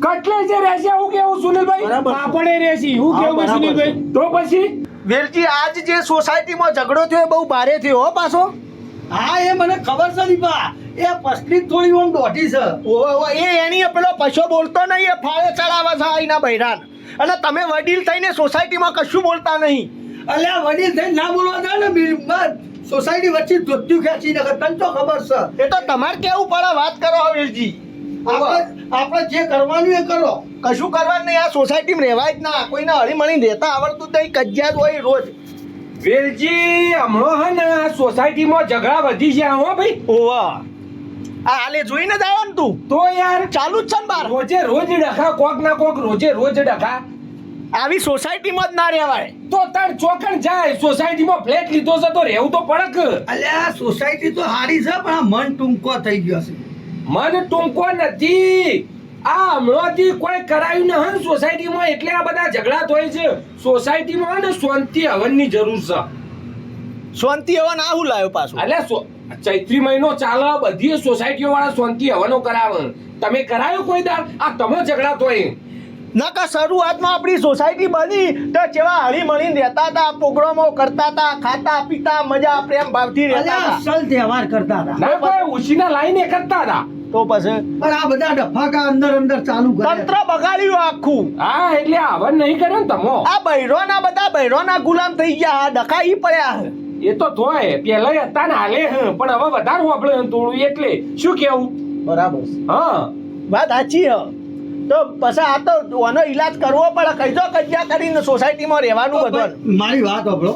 કટલે જે રહેશે હું કેવું સુનિલભાઈ. પાપડે રહેશી હું હા, કેવું સુનિલભાઈ? તો પછી? વેલજી આજ જે સોસાયટીમાં ઝઘડો થયો એ બહુ ભારે થયો હો પાછો. હા એ મને ખબર છે દીપા. એ પસલી થોડી ઓમ દોઢી છે. ઓવે, એ એની પેલો પશો બોલતો નહીં એ ફાળે ચડાવે છે આઈના બૈરાન. અને તમે વડીલ થઈને સોસાયટીમાં કશું બોલતા નહીં. અલ્યા વડીલ થઈ ના બોલવા દે ને બી- સોસાયટી વચ્ચે ધોત્યું ખેંચી નાખે તને તો ખબર છે. એ તો તમારે કેવું પડે વાત કરો વેલજી. આપણે આપણે જે કરવાનું એ કરો. કશું કરવાનું નહીં. આ સોસાયટીમાં રહેવાય જ ના. કોઈને હળીમળી રહેતા આવડતું નહીં કજિયા જ હોય રોજ. વેલજી હમણાં હે ને આ સોસાયટીમાં ઝઘડા વધી ગયા હો ભાઈ. ઓવા. આ હાલે જોઈને જ આવ્યો ને તું. તો યાર ચાલુ જ છે ને બાર. રોજે રોજ ડખા કોક ના કોક રોજે રોજ ડખા. આવી સોસાયટીમાં જ ના રહેવાય. તો તાર ચોકણ જાય. સોસાયટીમાં ફ્લેટ લીધો છે તો રહેવું તો પડક. અલ્યા સોસાયટી તો હારી છે પણ આ મન ટૂંકો થઈ ગયો છે. મન ટૂંકો નથી. આ હમણાંથી કોઈ કરાયું ન હં સોસાયટીમાં એટલે આ બધા ઝઘડા થાય છે. સોસાયટીમાં ને શાંતિ હવનની જરૂર છે. શાંતિ હવન આ હું લાવ્યો પાછું? એટલે ચૈત્રી મહિનો ચાલે બધી સોસાયટીઓ વાળા શાંતિ હવનો કરાવે. તમે કરાયો કોઈ દાળ? આ તમે ઝઘડા તોય નકા શરૂઆતમાં આપણી સોસાયટી બની તો જેવા હળી મળીને રહેતા હતા પ્રોગ્રામો કરતા હતા ખાતા પીતા મજા પ્રેમ ભાવથી રહેતા હતા. અસલ તહેવાર કરતા હતા. ના કોઈ ઉછીના લાઈને કરતા હતા. તો પછી? પણ આ બધા ડફાકા અંદર અંદર ચાલુ કરે. તંત્ર બગાડ્યું આખું. હા એટલે આવન નહીં કરે ને તમો. આ બૈરોના બધા બૈરોના ગુલામ થઈ ગયા. આ ડખા ઈ પડ્યા છે. એ તો થોય પેલા હતા ને હાલે હ પણ હવે વધારે વાપરે હે થોડું એટલે. શું કેવું? બરાબર હા. વાત સાચી હ. તો પછી આ તો આનો ઈલાજ કરવો પડે. કઈજો કજિયા કરીને સોસાયટીમાં રહેવાનું બધું. મારી વાત આપણો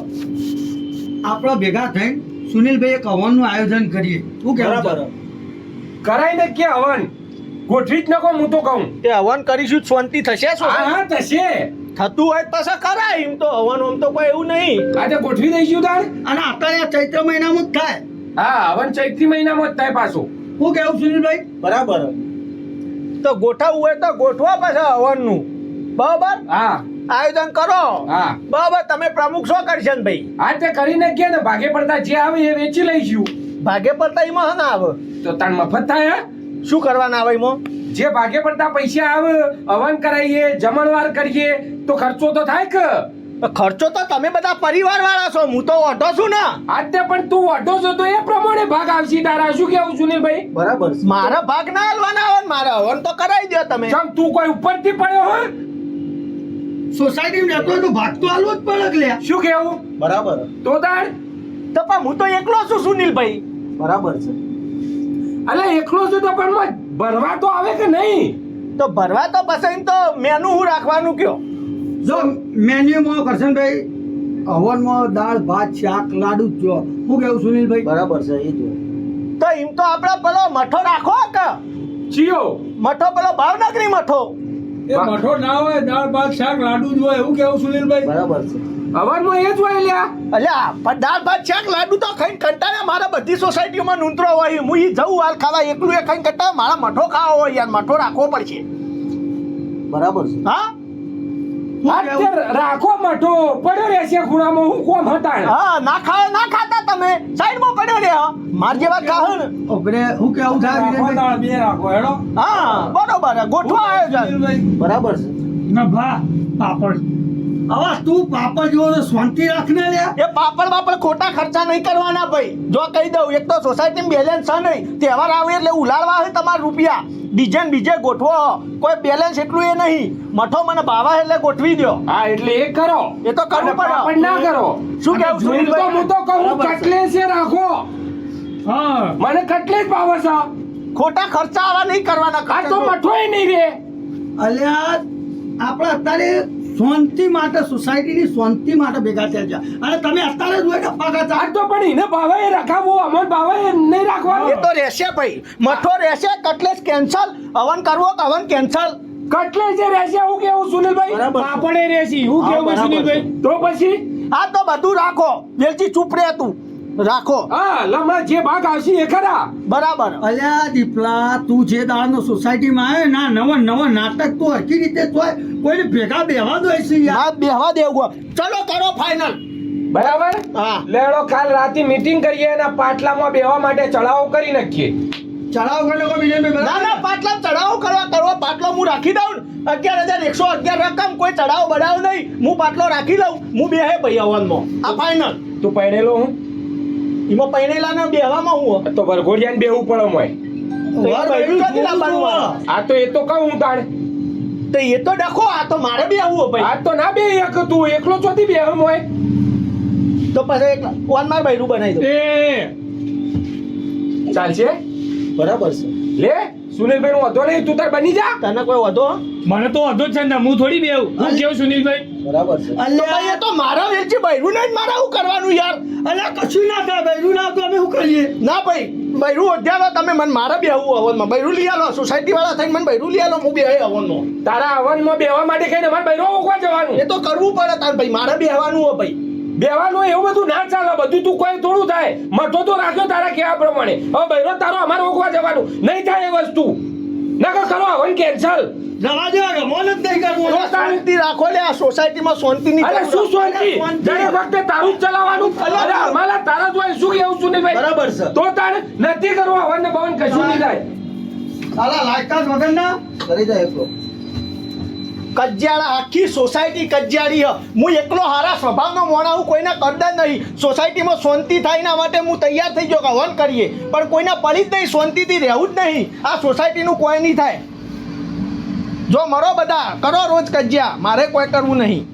આપણા ભેગા થઈને સુનિલભાઈ એક હવનનું આયોજન કરીએ. શું કે બરાબર. કરાય ને કે હવન? ગોઠવી જ નકો હું તો કહું. તે હવન કરીશું શાંતિ થશે હા હા થશે. થતું હોય પાછા કરાય. એમ તો હવન આમ તો કોઈ એવું નહીં. આજે ગોઠવી દઈશું તાર. અને અત્યારે આ ચૈત્ર મહિનામાં જ થાય. હા હવન ચૈત્રી મહિનામાં જ થાય પાછું. શું કેવું સુનિલભાઈ? બરાબર. તો ગોઠવવું હોય તો ગોઠવો પછી હવનનું. બરાબર? હા. આયોજન કરો. હા. બરાબર તમે પ્રમુખ શું કરશે ને ભાઈ? હા તે કરીને કે ને ભાગે પડતા જે આવે એ વેચી લઈશું. ભાગે પડતા એમાં હા ના આવે? તો તાણ મફત થાય? શું કરવાના આવે એમાં? જે ભાગે પડતા પૈસા આવે હવન કરાવીએ જમણવાર કરીએ તો ખર્ચો તો થાય કે? ખર્ચો તો તમે બધા પરિવાર વાળા છો હું તો ઓઢો છું ને. આજે પણ તું ઓઢો છો તો એ પ્રમાણે ભાગ આવશે તારા. શું કેવું સુનિલભાઈ? બરાબર. મારા ભાગ ના હાલવાના હોય મારા હવન તો કરાવી દો તમે. જમ તું કોઈ ઉપરથી પડ્યો હોય? સોસાયટીમાં રહેતો હોય તો ભાગ તો આલવો જ પડે લે શું કેવું બરાબર. તો તાર તો પણ હું તો એકલો છું સુનિલભાઈ. બરાબર છે. અલે એકલો છું તો પણ ભરવા તો આવે કે નહીં? તો ભરવા તો પછી તો મેનુ હું રાખવાનું કયો? જો મેન્યુમાં કરશનભાઈ હવનમાં દાળ ભાત શાક લાડુ જ જો હું કેવું સુનિલભાઈ? બરાબર છે એ જો તો એમ તો આપણે પેલો મઠો રાખો કે ચિયો. મઠો પેલો ભાવનગરી મઠો. એ મઠો ના હોય દાળ ભાત શાક લાડુ જ હોય એવું કેવું સુનિલભાઈ? બરાબર છે. હવનમાં એ જ હોય લ્યા અલ્યા પણ દાળ ભાત શાક લાડુ તો ખાઈને કંટાળ્યા. મારા બધી સોસાયટીઓમાં નૂંતરો હોય. હું એ જઉં હાલ ખાવા એકલું એ ખાઈને કંટાળ્યા. મારા મઠો ખાવો હોય યાર મઠો રાખવો પડશે. બરાબર છે. હા? રાખો મઠો પડ્યો રહેશે ખૂણામાં હું કોમ હતા હા ના ખા ના ખાતા તમે. સાઈડમાં પડ્યો રહે હા. માર જેવા ખાહો ને હું કેવું થાય રાખો? બે રાખો હેડો. હા બરોબર ગોઠવો આયોજન બરાબર છે. ના ભા પાપડ. હવે તું પાપડ જેવો શાંતિ રાખને લ્યા એ પાપડ બાપડ ખોટા ખર્ચા નહીં કરવાના ભાઈ. જો કહી દઉં એક તો સોસાયટીમાં બેલેન્સ છે નહીં. તહેવાર આવે એટલે ઉલાળવા હોય તમારા રૂપિયા. ડીજે બીજે ગોઠવો. કોઈ બેલેન્સ એટલું એ નહીં. મઠો મને બાવા એટલે ગોઠવી દો હા એટલે એ કરો. એ તો કરવું પડે. પણ ના કરો. શું કેવું તો હું તો કહું છે. કટલેસે રાખો. હા. મને કટલેસ બાવા છે. ખોટા ખર્ચા આવા નહીં કરવાના આ તો મઠો એ નહીં રે. અલ્યા આપણે અત્યારે શાંતિ માટે સોસાયટીની શાંતિ માટે ભેગા થયા છે. અને તમે અત્યારે જ હોય ને પાકા ચાર તો પણ એને ભાવે એ રખાવું અમર ભાવે એ નહીં એ તો રહેશે ભાઈ. મઠો રહેશે કટલેસ કેન્સલ હવન કરવો કે હવન કેન્સલ કટલેસ જે રહેશે હું કેવું સુનિલભાઈ. પાપડે રહેશે હું કેવું સુનિલભાઈ? તો પછી? આ તો બધું રાખો. વેલજી ચૂપ રહે તું. રાખો. હા લમણા જે ભાગ આવશે એ ખરા. બરાબર. અલ્યા દીપલા તું જે દાડનો સોસાયટીમાં આવે ના નવા નવા નાટક તો હરકી રીતે તોય કોઈને ભેગા બેહવા દો છે યાર. ના બેહવા દેવું ચલો કરો ફાઇનલ બરાબર? હા. લેડો કાલ રાતે મીટિંગ કરીએ અને પાટલામાં બેહવા માટે ચડાવો કરી નાખીએ. ચડાવ કરી નાખો બીજે ના બરાબર? ના પાટલા ચડાવો કરવા કરવા પાટલો હું રાખી દઉં ને. અગિયાર હજાર એકસો અગિયાર રકમ કોઈ ચડાવો બડાવ નહીં. હું પાટલો રાખી લઉં. હું બે હે ભાઈ આવનમાં આ ફાઇનલ તું પહેરેલો હું? એમાં પહેરેલા ને બેહવામાં હું તો વરઘોડિયાને બેહવું પડે મોય. આ? તો એ તો કહું હું તાણ. તો એ તો ડખો આ તો મારે બેહવું આવવું ભાઈ આ તો ના બે એક તું એકલો ચોથી બે મોય. તો પછી એક વન માર બૈરું બનાવી દો એ. ચાલશે? બરાબર છે. લે. સુનિલભાઈ નો વધો નહીં તું તાર બની જા. તને કોઈ વધો? મને તો વધો જ છે ને હું થોડી બેવ હું કેવું સુનિલભાઈ? બરાબર છે. તો ભાઈ એ તો મારા વેચી બૈરું નહીં મારે હું કરવાનું યાર. અલ્યા કશું ના થાય બૈરું ના તો અમે શું કરીએ? ના ભાઈ બૈરું અધ્યારો તમે મને મારે બી આવવું હવનમાં. બૈરું લઈ આલો સોસાયટી વાળા થઈને મને બૈરું લઈ આલો હું બે હવનમાં તારા હવનમાં બેહવા માટે કઈ મારે બૈરો ઓગવા જવાનું. એ તો કરવું પડે તાર ભાઈ મારે બેહવાનું હોય હો ભાઈ. બેવાનું એવું બધું ના ચાલે બધું તું કોઈ થોડું થાય. મઠો તો રાખ્યો તારા કહેવા પ્રમાણે. હવે બૈરો તારો અમારે ઓગવા જવાનું. નહીં થાય એ વસ્તુ. નકર કરો હવે કેન્સલ દે રમોન જ નહીં કરવું. શાંતિ રાખો લે આ સોસાયટીમાં શાંતિની અરે શું શાંતિ? દરેક વખતે તારું જ ચલાવવાનું. અરે અમારા તારા જ હોય શું કેવું ભાઈ? બરાબર છે. તો તારે નથી કરવું હવન ને ભવન કશું નહીં થાય. સાલા લાયકાત વગર ના કરી જાય એકલો. કજિયાળા, આખી સોસાયટી કજિયાળી હ. એકલો હારા સ્વભાવનો મોણા, હું કોઈને કરતા નહીં. સોસાયટીમાં શાંતિ થાય એના માટે હું તૈયાર થઈ ગયો હવન કરીએ. પણ કોઈને પડી જ નહીં, શાંતિથી રહેવું જ નહીં. આ સોસાયટીનું કોઈ નહીં થાય. જો મરો બધા, કરો રોજ કજિયા. મારે કોઈ કરવું નહીં.